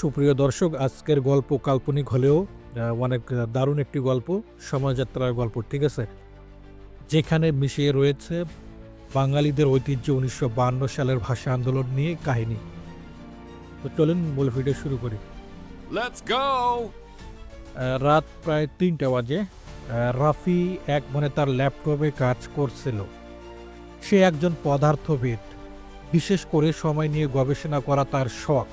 সুপ্রিয় দর্শক আজকের গল্প কাল্পনিক হলেও অনেক দারুণ একটি গল্প সময়যাত্রার গল্প ঠিক আছে? যেখানে মিশিয়ে রয়েছে বাঙালিদের ঐতিহ্য উনিশশো সালের ভাষা আন্দোলন নিয়ে কাহিনী। তো চলুন মূল ভিডিও শুরু করি! রাত প্রায় তিনটা বাজে। রাফি এক মনে তার ল্যাপটপে কাজ করছিল। সে একজন পদার্থবিদ। বিশেষ করে সময় নিয়ে গবেষণা করা তার শখ।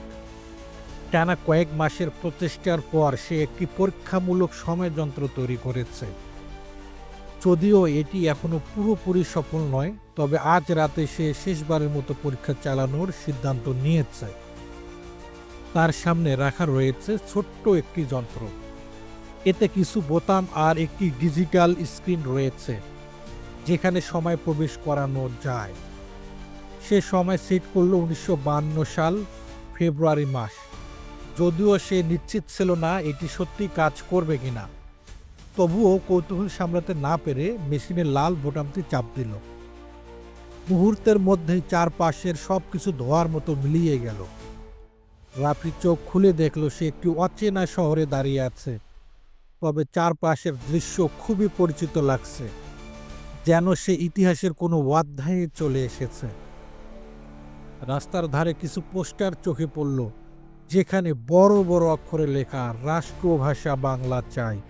টানা কয়েক মাসের প্রচেষ্টার পর সে একটি পরীক্ষামূলক সময়যন্ত্র তৈরি করেছে। যদিও এটি এখনও পুরোপুরি সফল নয়, তবে আজ রাতে সে শেষবারের মতো পরীক্ষা চালানোর সিদ্ধান্ত নিয়েছে। তার সামনে রাখা রয়েছে ছোট্ট একটি যন্ত্র। এতে কিছু বোতাম আর একটি ডিজিটাল স্ক্রিন রয়েছে, যেখানে সময় প্রবেশ করানো যায়। সে সময় সেট করল উনিশশো সাল, ফেব্রুয়ারি মাস। যদিও সে নিশ্চিত ছিল না এটি সত্যি কাজ করবে কিনা। তবুও কৌতূহল সামলাতে না পেরে মেশিনের লাল বোটামটি চাপ দিল। মুহূর্তের মধ্যেই চারপাশের সব কিছু ধোয়ার মতো মিলিয়ে গেল। রাফি চোখ খুলে দেখল সে একটি অচেনা শহরে দাঁড়িয়ে আছে। তবে চারপাশের দৃশ্য খুবই পরিচিত লাগছে, যেন সে ইতিহাসের কোনো অধ্যায়ে চলে এসেছে। রাস্তার ধারে কিছু পোস্টার চোখে পড়ল। যেখানে বড় বড় অক্ষরে লেখা রাষ্ট্রভাষা বাংলা চাই।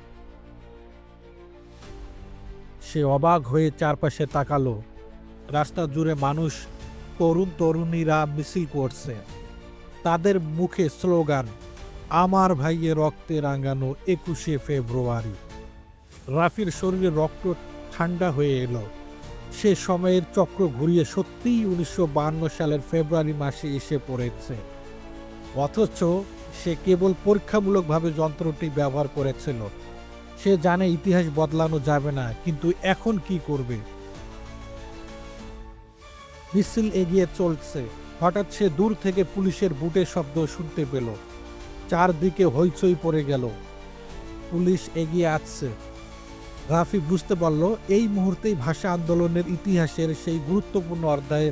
সে অবাক হয়ে চারপাশে তাকালো। রাস্তা জুড়ে মানুষ তরুণ তরুণীরা মিছিল করছে। তাদের মুখে স্লোগান, আমার ভাইয়ে রক্তে রাঙানো একুশে ফেব্রুয়ারি। রাফির শরীরে রক্ত ঠান্ডা হয়ে এলো। সে সময়ের চক্র ঘুরিয়ে সত্যিই উনিশশো সালের ফেব্রুয়ারি মাসে এসে পড়েছে। অথচ সে কেবল পরীক্ষামূলকভাবে যন্ত্রটি ব্যবহার করেছিল। সে জানে ইতিহাস বদলানো যাবে না, কিন্তু এখন কি করবে? মিছিল এগিয়ে চলছে। হঠাৎ সে দূর থেকে পুলিশের বুটের শব্দ শুনতে পেল। চারদিকে হইচই পড়ে গেল। পুলিশ এগিয়ে আসছে। রাফি বুঝতে পারল, এই মুহূর্তেই ভাষা আন্দোলনের ইতিহাসের সেই গুরুত্বপূর্ণ অধ্যায়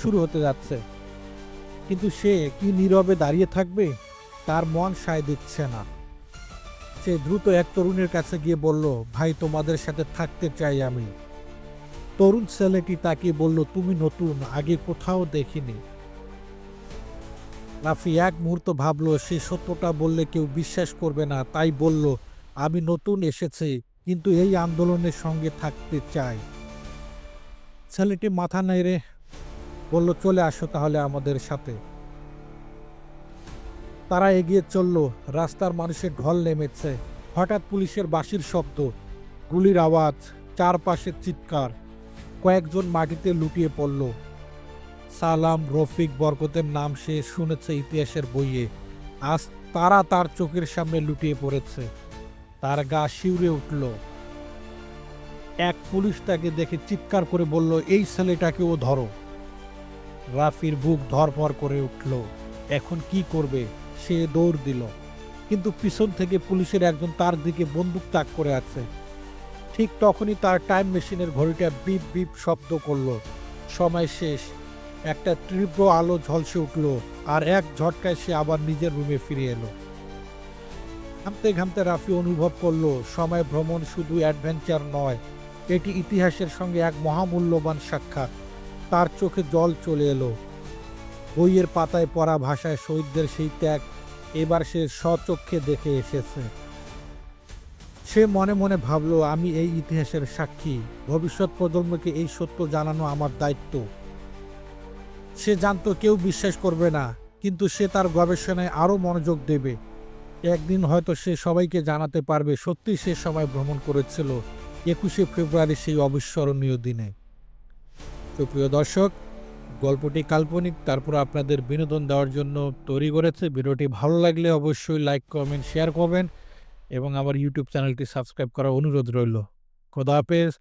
শুরু হতে যাচ্ছে। কিন্তু সে কি নীরবে দাঁড়িয়ে থাকবে? তার মন সায় দিচ্ছে না। সে দ্রুত এক তরুণের কাছে গিয়ে বলল, ভাই, তোমাদের সাথে থাকতে চাই আমি। তরুণ ছেলেটি তাকে বলল, তুমি নতুন, আগে কোথাও দেখিনি। রাফি এক মুহূর্ত ভাবলো, সে সত্যটা বললে কেউ বিশ্বাস করবে না। তাই বলল, আমি নতুন এসেছি, কিন্তু এই আন্দোলনের সঙ্গে থাকতে চাই। ছেলেটি মাথা নেড়ে বলল, চলে আসো তাহলে আমাদের সাথে। তারা এগিয়ে চলল। রাস্তার মানুষের ঢল নেমেছে। হঠাৎ পুলিশের বাঁশির শব্দ, গুলির আওয়াজ চারপাশের চিৎকার। কয়েকজন মাটিতে লুটিয়ে পড়ল। সালাম, রফিক, বরকতের নাম সে শুনেছে ইতিহাসের বইয়ে। আজ তারা তার চোখের সামনে লুটিয়ে পড়েছে। তার গা শিউরে উঠল। এক পুলিশ তাকে দেখে চিৎকার করে বলল, এই ছেলেটাকে ও ধরো। রাফির বুক ধরপর করে উঠল। এখন কি করবে? সে দৌড় দিল। কিন্তু পিছন থেকে পুলিশের একজন তার দিকে বন্দুক তাক করে আছে। ঠিক তখনই তার টাইম মেশিনের ঘড়িটা বিপ বিপ শব্দ করল। সময় শেষ। একটা তীব্র আলো ঝলসে উঠল আর এক ঝটকায় সে আবার নিজের রুমে ফিরে এলো। ঘামতে ঘামতে রাফি অনুভব করল, সময় ভ্রমণ শুধু অ্যাডভেঞ্চার নয়, এটি ইতিহাসের সঙ্গে এক মহামূল্যবান সাক্ষাৎ। তার চোখে জল চলে এলো। বইয়ের পাতায় পড়া ভাষায় শহীদদের সেই ত্যাগ এবার সে স্বচক্ষে দেখে এসেছে। সে মনে মনে ভাবল, আমি এই ইতিহাসের সাক্ষী। ভবিষ্যৎ প্রজন্মকে এই সত্য জানানো আমার দায়িত্ব। সে জানতো কেউ বিশ্বাস করবে না, কিন্তু সে তার গবেষণায় আরও মনোযোগ দেবে। একদিন হয়তো সে সবাইকে জানাতে পারবে সত্যি সে সময় ভ্রমণ করেছিল। একুশে ফেব্রুয়ারি সেই অবিস্মরণীয় দিনে। তো প্রিয় দর্শক, গল্পটি কাল্পনিক, তারপর আপনাদের বিনোদন দেওয়ার জন্য তৈরি করেছে। ভিডিওটি ভালো লাগলে অবশ্যই লাইক, কমেন্ট, শেয়ার করবেন এবং আমার ইউটিউব চ্যানেলটি সাবস্ক্রাইব করার অনুরোধ রইল। খোদা হাফেজ।